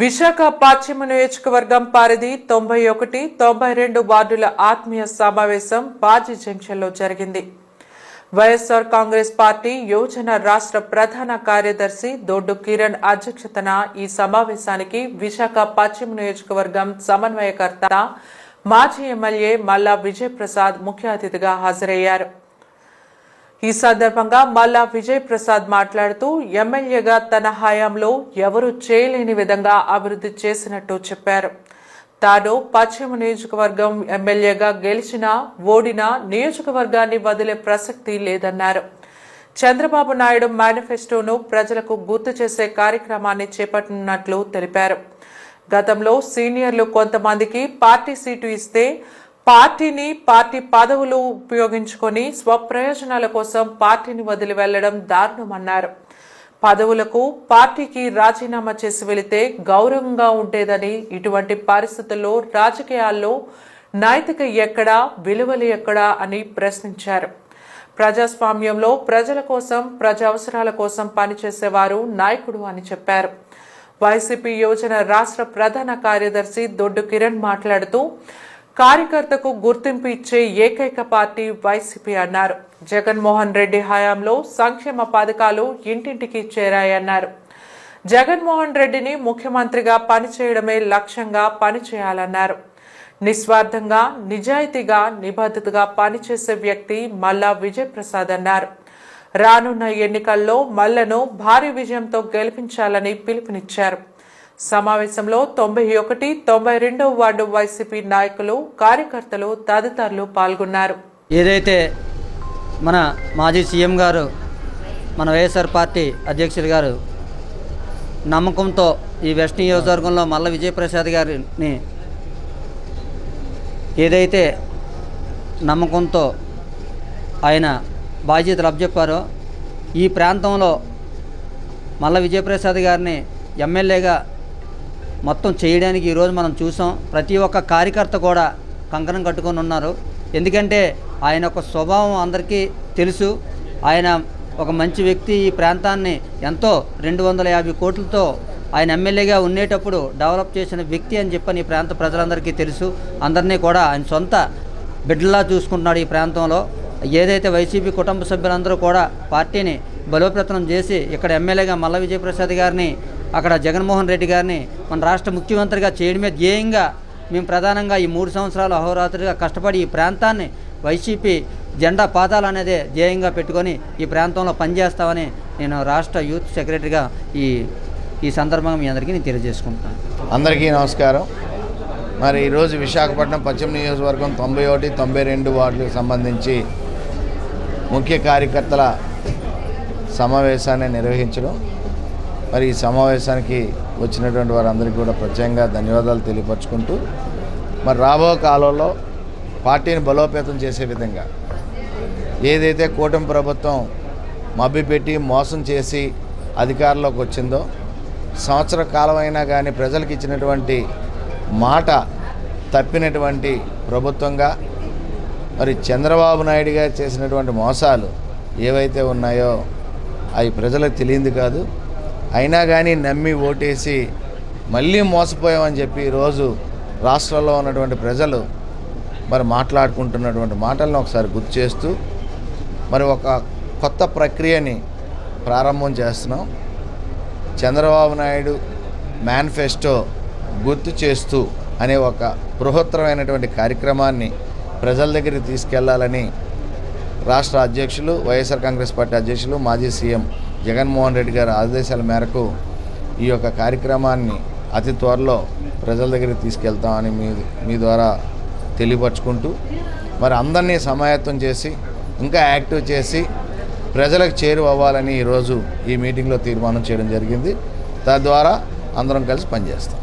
విశాఖ పశ్చిమ నియోజకవర్గం పరిధి తొంభై ఒకటి తొంభై రెండు వార్డుల ఆత్మీయ సమావేశం బాజీ జంక్షన్లో జరిగింది. వైఎస్ఆర్ కాంగ్రెస్ పార్టీ యోజన రాష్ట్ర ప్రధాన కార్యదర్శి దొడ్డు కిరణ్ అధ్యక్షతన ఈ సమావేశానికి విశాఖ పశ్చిమ నియోజకవర్గం సమన్వయకర్త మాజీ ఎమ్మెల్యే మల్లా విజయప్రసాద్ ముఖ్య అతిథిగా హాజరయ్యారు. ఈ సందర్భంగా మల్లా విజయ్ ప్రసాద్ మాట్లాడుతూ ఎమ్మెల్యేగా తన హయాంలో ఎవరూ చేయలేని విధంగా అభివృద్ధి చేసినట్టు చెప్పారు. తాను పశ్చిమ నియోజకవర్గం ఎమ్మెల్యేగా గెలిచినా ఓడినా నియోజకవర్గాన్ని వదిలే ప్రసక్తి లేదన్నారు. చంద్రబాబు నాయుడు మేనిఫెస్టోను ప్రజలకు గుర్తు చేసే కార్యక్రమాన్ని చేపట్టనున్నట్లు తెలిపారు. గతంలో సీనియర్లు కొంతమందికి పార్టీ సీటు ఇస్తే పార్టీని పార్టీ పదవులు ఉపయోగించుకొని స్వప్రయోజనాల కోసం పార్టీని వదిలి వెళ్ళడం దారుణమన్నారు. పదవులకు పార్టీకి రాజీనామా చేసి వెళితే గౌరవంగా ఉండేదని ఇటువంటి పరిస్థితుల్లో రాజకీయాల్లో నైతిక ఎక్కడా విలువలు ఎక్కడా అని ప్రశ్నించారు. ప్రజాస్వామ్యంలో ప్రజల కోసం ప్రజా అవసరాల కోసం పనిచేసేవారు నాయకుడు అని చెప్పారు. వైసీపీ యోజన రాష్ట్ర ప్రధాన కార్యదర్శి దొడ్డు కిరణ్ మాట్లాడుతూ కార్యకర్తకు గుర్తింపు ఇచ్చే ఏకైక పార్టీ వైసీపీ అన్నారు. జగన్మోహన్ రెడ్డి హయాంలో సంక్షేమ పథకాలు ఇంటింటికి చేరాయన్నారు. జగన్మోహన్ రెడ్డిని ముఖ్యమంత్రిగా పనిచేయడమే లక్ష్యంగా పనిచేయాలన్నారు. నిస్వార్థంగా నిజాయితీగా నిబద్ధతగా పనిచేసే వ్యక్తి మల్లా విజయప్రసాద్ అన్నారు. రానున్న ఎన్నికల్లో మల్లను భారీ విజయంతో గెలిపించాలని పిలుపునిచ్చారు. సమావేశంలో తొంభై ఒకటి తొంభై రెండవ వార్డు వైసీపీ నాయకులు కార్యకర్తలు తదితరులు పాల్గొన్నారు. ఏదైతే మన మాజీ సీఎం గారు మన వైఎస్ఆర్ పార్టీ అధ్యక్షులు గారు నమ్మకంతో ఈ వెస్ట్ నియోజకవర్గంలో మల్ల విజయప్రసాద్ గారిని ఏదైతే నమ్మకంతో ఆయన బాధ్యతలు అప్పచెప్పారో ఈ ప్రాంతంలో మల్ల విజయప్రసాద్ గారిని ఎమ్మెల్యేగా మొత్తం చేయడానికి ఈరోజు మనం చూసాం. ప్రతి ఒక్క కార్యకర్త కూడా కంకణం కట్టుకొని ఉన్నారు. ఎందుకంటే ఆయన యొక్క స్వభావం అందరికీ తెలుసు. ఆయన ఒక మంచి వ్యక్తి ఈ ప్రాంతాన్ని ఎంతో రెండు వందల యాభై కోట్లతో ఆయన ఎమ్మెల్యేగా ఉండేటప్పుడు డెవలప్ చేసిన వ్యక్తి అని చెప్పని ఈ ప్రాంత ప్రజలందరికీ తెలుసు. అందరినీ కూడా ఆయన సొంత బిడ్డలా చూసుకుంటున్నాడు ఈ ప్రాంతంలో. ఏదైతే వైసీపీ కుటుంబ సభ్యులందరూ కూడా పార్టీని బలోపేతనం చేసి ఇక్కడ ఎమ్మెల్యేగా మల్ల విజయప్రసాద్ గారిని అక్కడ జగన్మోహన్ రెడ్డి గారిని మన రాష్ట్ర ముఖ్యమంత్రిగా చేయడమే ధ్యేయంగా మేము ప్రధానంగా ఈ మూడు సంవత్సరాలు అహోరాత్రిగా కష్టపడి ఈ ప్రాంతాన్ని వైసీపీ జెండా పాదాలు అనేదే ధ్యేయంగా పెట్టుకొని ఈ ప్రాంతంలో పనిచేస్తామని నేను రాష్ట్ర యూత్ సెక్రటరీగా ఈ ఈ సందర్భంగా మీ అందరికీ నేను తెలియజేసుకుంటున్నాను. అందరికీ నమస్కారం. మరి ఈరోజు విశాఖపట్నం పశ్చిమ నియోజకవర్గం తొంభై ఒకటి తొంభై రెండు వార్డులకు సంబంధించి ముఖ్య కార్యకర్తల సమావేశాన్ని నిర్వహించడం. మరి ఈ సమావేశానికి వచ్చినటువంటి వారందరికీ కూడా ప్రత్యేకంగా ధన్యవాదాలు తెలియపరచుకుంటూ మరి రాబో కాలంలో పార్టీని బలోపేతం చేసే విధంగా ఏదైతే కూటమి ప్రభుత్వం మభ్యపెట్టి మోసం చేసి అధికారంలోకి వచ్చిందో సంవత్సర కాలమైనా కానీ ప్రజలకు ఇచ్చినటువంటి మాట తప్పినటువంటి ప్రభుత్వంగా మరి చంద్రబాబు నాయుడు గారు చేసినటువంటి మోసాలు ఏవైతే ఉన్నాయో అవి ప్రజలకు తెలియంది కాదు. అయినా కానీ నమ్మి ఓటేసి మళ్ళీ మోసపోయామని చెప్పి ఈరోజు రాష్ట్రంలో ఉన్నటువంటి ప్రజలు మరి మాట్లాడుకుంటున్నటువంటి మాటలను ఒకసారి గుర్తు చేస్తూ మరి ఒక కొత్త ప్రక్రియని ప్రారంభం చేస్తున్నాం. చంద్రబాబు నాయుడు మేనిఫెస్టో గుర్తు చేస్తూ అనే ఒక బృహత్తరమైనటువంటి కార్యక్రమాన్ని ప్రజల దగ్గరికి తీసుకెళ్ళాలని రాష్ట్ర అధ్యక్షులు వైఎస్ఆర్ కాంగ్రెస్ పార్టీ అధ్యక్షులు మాజీ సీఎం జగన్మోహన్ రెడ్డి గారి ఆదేశాల మేరకు ఈ యొక్క కార్యక్రమాన్ని అతి త్వరలో ప్రజల దగ్గరికి తీసుకెళ్తామని మీ మీ ద్వారా తెలియపరుచుకుంటూ మరి అందరినీ సమాయత్తం చేసి ఇంకా యాక్టివ్ చేసి ప్రజలకు చేరువ అవ్వాలని ఈరోజు ఈ మీటింగ్లో తీర్మానం చేయడం జరిగింది. తద్వారా అందరం కలిసి పనిచేస్తాం.